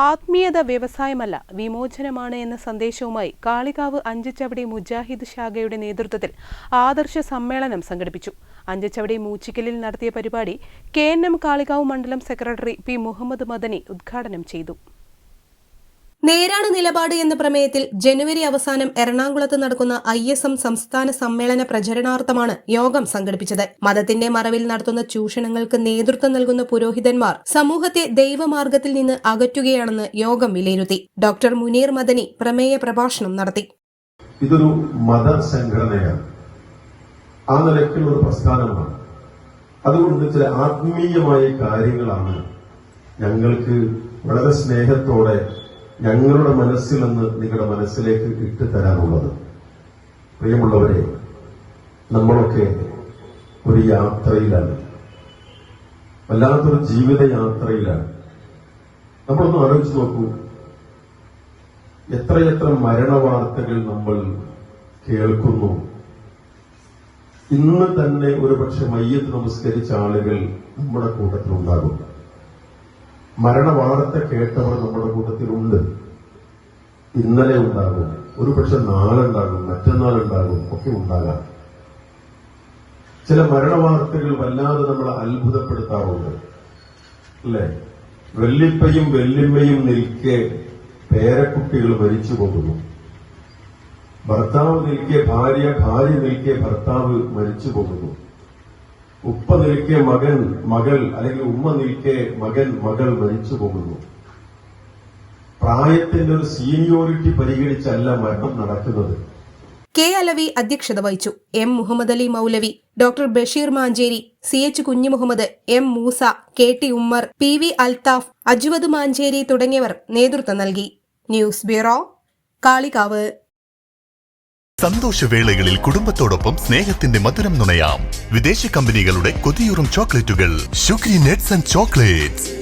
ആത്മീയത വ്യവസായമല്ല വിമോചനമാണ് എന്ന സന്ദേശവുമായി കാളികാവ് അഞ്ചച്ചവടി മുജാഹിദ് ശാഖയുടെ നേതൃത്വത്തിൽ ആദർശ സമ്മേളനം സംഘടിപ്പിച്ചു. അഞ്ചച്ചവടി മൂച്ചിക്കലിൽ നടത്തിയ പരിപാടി കെ എൻ എം കാളികാവ് മണ്ഡലം സെക്രട്ടറി പി മുഹമ്മദ് മദനി ഉദ്ഘാടനം ചെയ്തു. നേരാണ് നിലപാട് എന്ന പ്രമേയത്തിൽ ജനുവരി അവസാനം എറണാകുളത്ത് നടക്കുന്ന ഐ എസ് എം സംസ്ഥാന സമ്മേളന പ്രചരണാർത്ഥമാണ് യോഗം സംഘടിപ്പിച്ചത്. മതത്തിന്റെ മറവിൽ നടത്തുന്ന ചൂഷണങ്ങൾക്ക് നേതൃത്വം നൽകുന്ന പുരോഹിതന്മാർ സമൂഹത്തെ ദൈവമാർഗത്തിൽ നിന്ന് അകറ്റുകയാണെന്ന് യോഗം വിലയിരുത്തി. ഡോക്ടർ മുനീർ മദനി പ്രമേയ പ്രഭാഷണം നടത്തി. ഇതൊരു മതസംഘടനയാണ് ആ നിലയ്ക്കുള്ള ഒരു പ്രസ്ഥാനമാണ്. അതുകൊണ്ട് ചില ആത്മീയമായ കാര്യങ്ങളാണ് ഞങ്ങൾക്ക് വളരെ സ്നേഹത്തോടെ ഞങ്ങളുടെ മനസ്സിൽ നിന്ന് നിങ്ങളുടെ മനസ്സിലേക്ക് ഇട്ട് തരാനുള്ളത്. പ്രിയമുള്ളവരെ നമ്മളൊക്കെ ഒരു യാത്രയിലാണ്. വല്ലാത്തൊരു ജീവിത യാത്രയിലാണ് നമ്മളൊന്ന് ആലോചിച്ച് നോക്കൂ. എത്രയെത്ര മരണവാർത്തകൾ നമ്മൾ കേൾക്കുന്നു. ഇന്ന് തന്നെ ഒരുപക്ഷെ മയ്യത്ത് നമസ്കരിച്ച ആളുകൾ നമ്മുടെ കൂട്ടത്തിലുണ്ടാകും. മരണവാർത്ത കേട്ടവർ നമ്മുടെ കൂട്ടത്തിലുണ്ട്. ഇന്നലെ ഉണ്ടാകും. ഒരു പക്ഷെ നാളെ ഉണ്ടാകും മറ്റന്നാൾ ഉണ്ടാകും ഒക്കെ ഉണ്ടാകാം. ചില മരണവാർത്തകൾ വല്ലാതെ നമ്മളെ അത്ഭുതപ്പെടുത്താറുണ്ട്. അല്ലേ? വെള്ളിപ്പയും വെല്ലിമ്മയും നിൽക്കെ പേരക്കുട്ടികൾ മരിച്ചു പോകുന്നു. ഭർത്താവ് നിൽക്കെ ഭാര്യ ഭാര്യ നിൽക്കെ ഭർത്താവ് മരിച്ചു പോകുന്നു. ഉപ്പ നിൽക്കെ മകൻ മകൾ അല്ലെങ്കിൽ ഉമ്മ നിൽക്കെ മകൻ മകൾ മരിച്ചു പോകുന്നു. പ്രായത്തിന്റെ ഒരു സീനിയോറിറ്റി പരിഗണിച്ചല്ല മരണം നടക്കുന്നത്. കെ അലവി അധ്യക്ഷത വഹിച്ചു. M Muhammad Ali Moulavi doctor Basheer Mancheri C H Kunjumuhammad M Moosa K T Ummer P V Althaf Ajwad Mancheri തുടങ്ങിയവർ നേതൃത്വം നൽകി. News bureau Kalikavu. സന്തോഷവേളകളിൽ കുടുംബത്തോടൊപ്പം സ്നേഹത്തിന്റെ മധുരം നുണയാം. വിദേശ കമ്പനികളുടെ കൊതിയൂറും ചോക്ലേറ്റുകൾ. Sugary nets and chocolates.